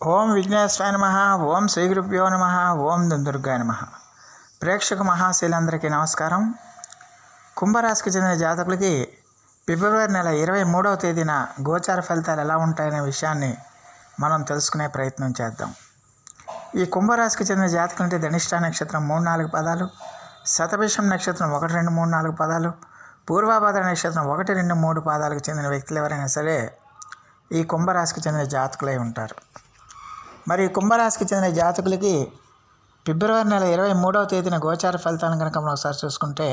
ఓం విఘ్నేశ్వరాయ నమ ఓం శ్రీగురుభ్యో నమ ఓం దుర్గాయ నమ. ప్రేక్షక మహాశీలందరికీ నమస్కారం. కుంభరాశికి చెందిన జాతకులకి ఫిబ్రవరి నెల ఇరవై మూడవ తేదీన గోచార ఫలితాలు ఎలా ఉంటాయనే విషయాన్ని మనం తెలుసుకునే ప్రయత్నం చేద్దాం. ఈ కుంభరాశికి చెందిన జాతకులు అంటే ధనిష్ట నక్షత్రం మూడు నాలుగు పదాలు శతభిషం నక్షత్రం ఒకటి రెండు మూడు నాలుగు పదాలు పూర్వాభాద్ర నక్షత్రం ఒకటి రెండు మూడు పాదాలకు చెందిన వ్యక్తులు ఎవరైనా సరే ఈ కుంభరాశికి చెందిన జాతకులై ఉంటారు. మరి కుంభరాశికి చెందిన జాతకులకి ఫిబ్రవరి నెల ఇరవై మూడవ తేదీన గోచార ఫలితాలను కనుక మనం ఒకసారి చూసుకుంటే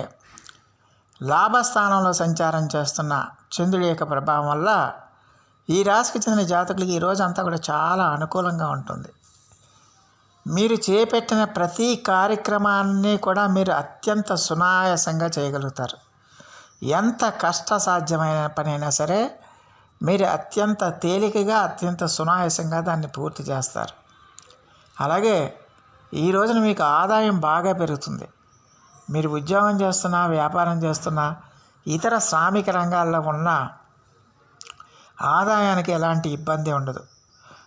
లాభస్థానంలో సంచారం చేస్తున్న చంద్రుడి యొక్క ప్రభావం వల్ల ఈ రాశికి చెందిన జాతకులకి ఈ రోజు అంతా కూడా చాలా అనుకూలంగా ఉంటుంది. మీరు చేపట్టిన ప్రతి కార్యక్రమాన్ని కూడా మీరు అత్యంత సునాయాసంగా చేయగలుగుతారు. ఎంత కష్టసాధ్యమైన పనైనా సరే మీరు అత్యంత తేలికగా అత్యంత సునాయాసంగా దాన్ని పూర్తి చేస్తారు. అలాగే ఈ రోజున మీకు ఆదాయం బాగా పెరుగుతుంది. మీరు ఉద్యోగం చేస్తున్నా వ్యాపారం చేస్తున్నా ఇతర శ్రామిక రంగాల్లో ఉన్న ఆదాయానికి ఎలాంటి ఇబ్బంది ఉండదు.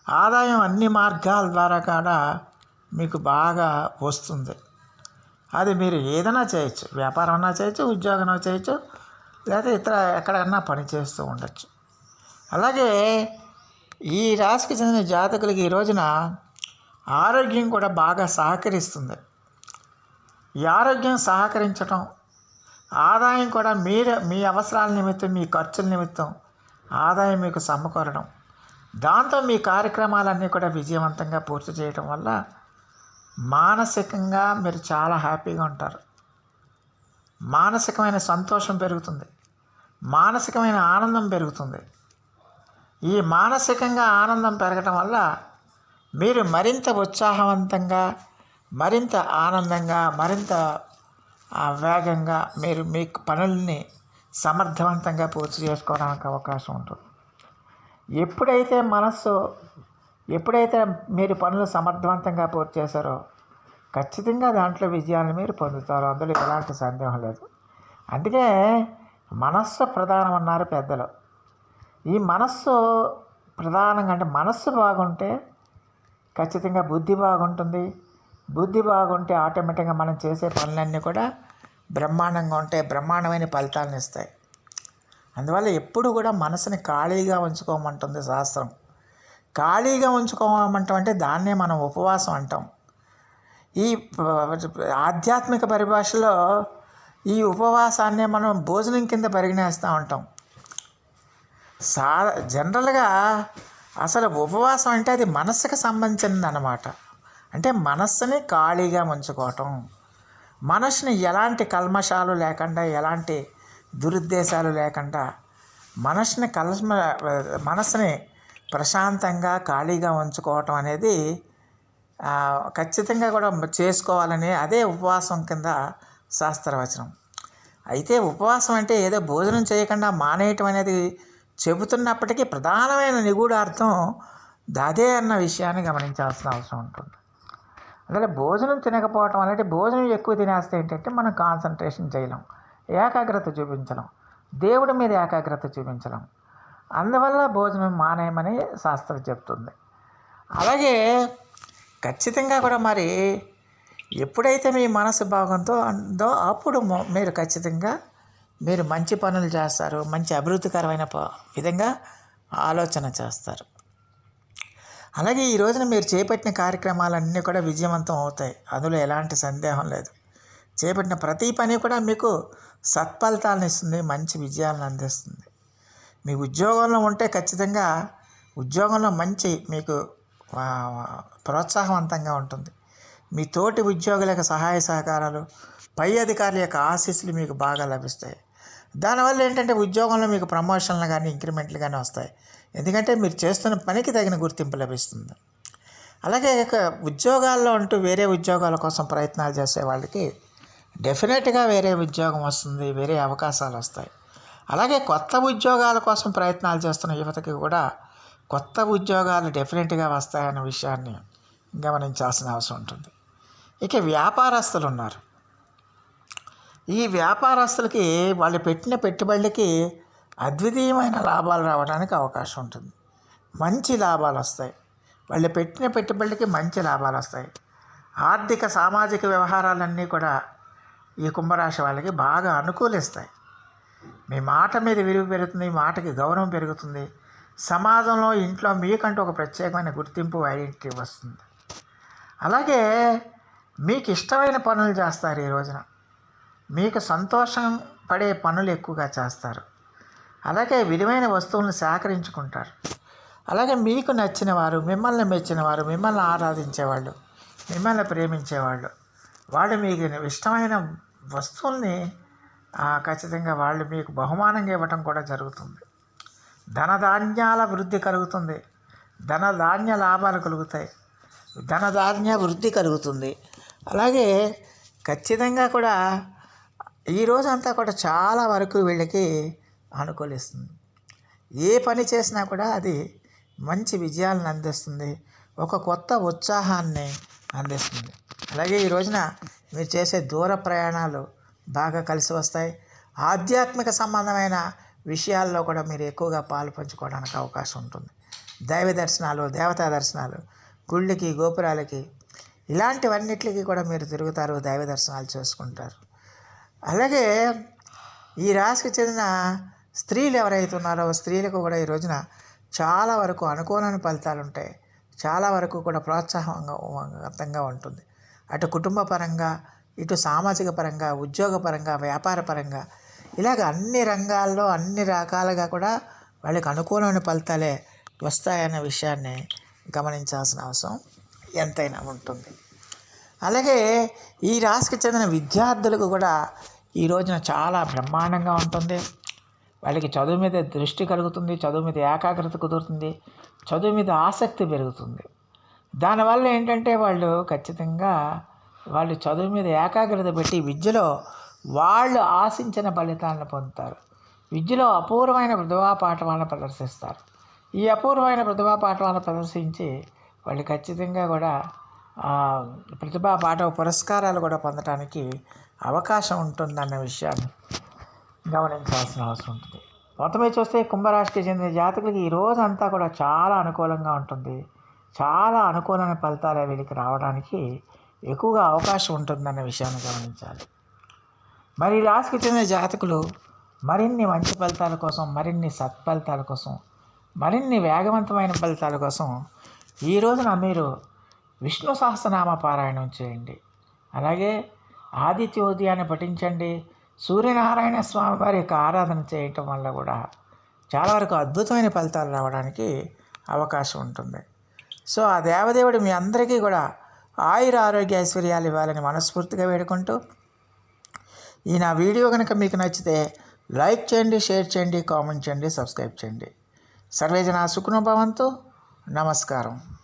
ఆదాయం అన్ని మార్గాల ద్వారా కూడా మీకు బాగా వస్తుంది. అది మీరు ఏదైనా చేయొచ్చు. వ్యాపారం అన్నా చేయొచ్చు ఉద్యోగం చేయొచ్చు లేదా ఇతర ఎక్కడన్నా పని చేస్తూ ఉండొచ్చు. అలాగే ఈ రాశికి చెందిన జాతకులకి ఈ రోజున ఆరోగ్యం కూడా బాగా సహకరిస్తుంది. ఈ ఆరోగ్యం సహకరించటం ఆదాయం కూడా మీరు మీ అవసరాల నిమిత్తం మీ ఖర్చుల నిమిత్తం ఆదాయం మీకు సమకూరడం. దాంతో మీ కార్యక్రమాలన్నీ కూడా విజయవంతంగా పూర్తి చేయడం వల్ల మానసికంగా మీరు చాలా హ్యాపీగా ఉంటారు. మానసికమైన సంతోషం పెరుగుతుంది. మానసికమైన ఆనందం పెరుగుతుంది. ఈ మానసికంగా ఆనందం పెరగటం వల్ల మీరు మరింత ఉత్సాహవంతంగా మరింత ఆనందంగా మరింత వేగంగా మీరు మీ పనుల్ని సమర్థవంతంగా పూర్తి చేసుకోవడానికి అవకాశం ఉంటుంది. ఎప్పుడైతే మనస్సు ఎప్పుడైతే మీరు పనులు సమర్థవంతంగా పూర్తి చేశారో ఖచ్చితంగా దాంట్లో విజయాన్ని మీరు పొందుతారు. అందులో ఎలాంటి సందేహం లేదు. అందుకే మనస్సు ప్రధానం అన్నారు పెద్దలు. ఈ మనస్సు ప్రధానంగా అంటే మనస్సు బాగుంటే ఖచ్చితంగా బుద్ధి బాగుంటుంది. బుద్ధి బాగుంటే ఆటోమేటిక్గా మనం చేసే పనులన్నీ కూడా బ్రహ్మాండంగా ఉంటాయి. బ్రహ్మాండమైన ఫలితాలను ఇస్తాయి. అందువల్ల ఎప్పుడు కూడా మనసుని ఖాళీగా ఉంచుకోమంటుంది శాస్త్రం. ఖాళీగా ఉంచుకోమంటాం అంటే దాన్నే మనం ఉపవాసం అంటాం. ఈ ఆధ్యాత్మిక పరిభాషలో ఈ ఉపవాసాన్నే మనం భోజనం కింద పరిగణిస్తూ ఉంటాం. సా జనరల్గా అసలు ఉపవాసం అంటే అది మనస్సుకు సంబంధించింది అన్నమాట అంటే మనస్సుని ఖాళీగా ఉంచుకోవటం మనసుని ఎలాంటి కల్మషాలు లేకుండా ఎలాంటి దురుద్దేశాలు లేకుండా మనసుని కల్మ మనసుని ప్రశాంతంగా ఖాళీగా ఉంచుకోవటం అనేది ఖచ్చితంగా కూడా చేసుకోవాలని అదే ఉపవాసం కింద శాస్త్రవచనం. అయితే ఉపవాసం అంటే ఏదో భోజనం చేయకుండా మానేయటం అనేది చెబుతున్నప్పటికీ ప్రధానమైన నిగూఢార్థం అదే అన్న విషయాన్ని గమనించాల్సిన అవసరం ఉంటుంది. అందులో భోజనం తినకపోవటం అనేది భోజనం ఎక్కువ తినేస్తే ఏంటంటే మనం కాన్సన్ట్రేషన్ చేయలేం ఏకాగ్రత చూపించలేం దేవుడి మీద ఏకాగ్రత చూపించలేం. అందువల్ల భోజనం మానేయమని శాస్త్రం చెప్తుంది. అలాగే ఖచ్చితంగా కూడా మరి ఎప్పుడైతే మీ మనసు బాగుందో అందో అప్పుడు మీరు ఖచ్చితంగా మీరు మంచి పనులు చేస్తారు మంచి అభివృద్ధికరమైన ప- విధంగా ఆలోచన చేస్తారు. అలాగే ఈ రోజున మీరు చేపట్టిన కార్యక్రమాలన్నీ కూడా విజయవంతం అవుతాయి. అందులో ఎలాంటి సందేహం లేదు. చేపట్టిన ప్రతి పని కూడా మీకు సత్ఫలితాలను ఇస్తుంది మంచి విజయాలను అందిస్తుంది. మీ ఉద్యోగంలో ఉంటే ఖచ్చితంగా ఉద్యోగంలో మంచి మీకు ప్రోత్సాహవంతంగా ఉంటుంది. మీ తోటి ఉద్యోగుల సహాయ సహకారాలు పై అధికారుల యొక్క ఆశీస్సులు మీకు బాగా లభిస్తాయి. దానివల్ల ఏంటంటే ఉద్యోగంలో మీకు ప్రమోషన్లు కానీ ఇంక్రిమెంట్లు కానీ వస్తాయి. ఎందుకంటే మీరు చేస్తున్న పనికి తగిన గుర్తింపు లభిస్తుంది. అలాగే ఇక ఉద్యోగాల్లో అంటూ వేరే ఉద్యోగాల కోసం ప్రయత్నాలు చేసే వాళ్ళకి డెఫినెట్గా వేరే ఉద్యోగం వస్తుంది వేరే అవకాశాలు వస్తాయి. అలాగే కొత్త ఉద్యోగాల కోసం ప్రయత్నాలు చేస్తున్న యువతకి కూడా కొత్త ఉద్యోగాలు డెఫినెట్గా వస్తాయన్న విషయాన్ని గమనించాల్సిన అవసరం ఉంటుంది. ఇక వ్యాపారస్తులు ఉన్నారు. ఈ వ్యాపారస్తులకి వాళ్ళు పెట్టిన పెట్టుబడులకి అద్వితీయమైన లాభాలు రావడానికి అవకాశం ఉంటుంది. మంచి లాభాలు వస్తాయి. వాళ్ళు పెట్టిన పెట్టుబడులకి మంచి లాభాలు వస్తాయి. ఆర్థిక సామాజిక వ్యవహారాలన్నీ కూడా ఈ కుంభరాశి వాళ్ళకి బాగా అనుకూలిస్తాయి. మీ మాట మీద విలువ పెరుగుతుంది మాటకి గౌరవం పెరుగుతుంది. సమాజంలో ఇంట్లో మీకంటూ ఒక ప్రత్యేకమైన గుర్తింపు ఐడెంటిటీ వస్తుంది. అలాగే మీకు ఇష్టమైన పనులు చేస్తారు ఈ రోజున. మీకు సంతోషం పడే పనులు ఎక్కువగా చేస్తారు. అలాగే విలువైన వస్తువులను సేకరించుకుంటారు. అలాగే మీకు నచ్చిన వారు మిమ్మల్ని మెచ్చిన వారు మిమ్మల్ని ఆరాధించేవాళ్ళు మిమ్మల్ని ప్రేమించేవాళ్ళు వాళ్ళు మీకు ఇష్టమైన వస్తువుల్ని ఖచ్చితంగా వాళ్ళు మీకు బహుమానంగా ఇవ్వటం కూడా జరుగుతుంది. ధనధాన్యాల వృద్ధి కలుగుతుంది. ధనధాన్య లాభాలు కలుగుతాయి. ధనధాన్య వృద్ధి కలుగుతుంది. అలాగే ఖచ్చితంగా కూడా ఈ రోజంతా కూడా చాలా వరకు వీళ్ళకి అనుకూలిస్తుంది. ఏ పని చేసినా కూడా అది మంచి విజయాలను అందిస్తుంది. ఒక కొత్త ఉత్సాహాన్ని అందిస్తుంది. అలాగే ఈ రోజున మీరు చేసే దూర ప్రయాణాలు బాగా కలిసి వస్తాయి. ఆధ్యాత్మిక సంబంధమైన విషయాల్లో కూడా మీరు ఎక్కువగా పాలు పంచుకోవడానికి అవకాశం ఉంటుంది. దైవ దర్శనాలు దేవతా దర్శనాలు గుళ్ళకి గోపురాలకి ఇలాంటివన్నిటికీ కూడా మీరు తిరుగుతారు దైవ దర్శనాలు చేసుకుంటారు. అలాగే ఈ రాశికి చెందిన స్త్రీలు ఎవరైతే ఉన్నారో స్త్రీలకు కూడా ఈ రోజున చాలా వరకు అనుకూలమైన ఫలితాలు ఉంటాయి. చాలా వరకు కూడా ప్రోత్సాహంగా ఉంటుంది. అటు కుటుంబ పరంగా ఇటు సామాజిక పరంగా ఉద్యోగ పరంగా వ్యాపార పరంగా ఇలాగ అన్ని రంగాల్లో అన్ని రకాలుగా కూడా వాళ్ళకి అనుకూలమైన ఫలితాలే వస్తాయనే విషయాన్ని గమనించాల్సిన అవసరం ఎంతైనా ఉంటుంది. అలాగే ఈ రాశికి చెందిన విద్యార్థులకు కూడా ఈ రోజున చాలా బ్రహ్మాండంగా ఉంటుంది. వాళ్ళకి చదువు మీద దృష్టి కలుగుతుంది చదువు మీద ఏకాగ్రత కుదురుతుంది చదువు మీద ఆసక్తి పెరుగుతుంది. దానివల్ల ఏంటంటే వాళ్ళు ఖచ్చితంగా వాళ్ళు చదువు మీద ఏకాగ్రత పెట్టి విద్యలో వాళ్ళు ఆశించిన ఫలితాలను పొందుతారు. విద్యలో అపూర్వమైన ప్రతిభా పాఠవాలను ప్రదర్శిస్తారు. ఈ అపూర్వమైన ప్రతిభా పాఠవాలను ప్రదర్శించి వాళ్ళు ఖచ్చితంగా కూడా ప్రతిభా పాఠవ పురస్కారాలు కూడా పొందడానికి అవకాశం ఉంటుందన్న విషయాన్ని గమనించాల్సిన అవసరం ఉంటుంది. మొత్తం చూస్తే కుంభరాశికి చెందిన జాతకులకి ఈ రోజు అంతా కూడా చాలా అనుకూలంగా ఉంటుంది. చాలా అనుకూలమైన ఫలితాలు వీళ్ళకి రావడానికి ఎక్కువగా అవకాశం ఉంటుందన్న విషయాన్ని గమనించాలి. మరి ఈ రాశికి చెందిన జాతకులు మరిన్ని మంచి ఫలితాల కోసం మరిన్ని సత్ఫలితాల కోసం మరిన్ని వేగవంతమైన ఫలితాల కోసం ఈ రోజున మీరు విష్ణు సహస్రనామ పారాయణం చేయండి. అలాగే ఆదిత్య ఉదయాన్ని పఠించండి. సూర్యనారాయణ స్వామి వారి యొక్క ఆరాధన చేయటం వల్ల కూడా చాలా వరకు అద్భుతమైన ఫలితాలు రావడానికి అవకాశం ఉంటుంది. సో ఆ దేవదేవుడు మీ అందరికీ కూడా ఆయుర ఆరోగ్య ఐశ్వర్యాలు ఇవ్వాలని మనస్ఫూర్తిగా వేడుకుంటూ ఈ నా వీడియో కనుక మీకు నచ్చితే లైక్ చేయండి షేర్ చేయండి కామెంట్ చేయండి సబ్స్క్రైబ్ చేయండి. సర్వేజన సుఖనుభవంతో నమస్కారం.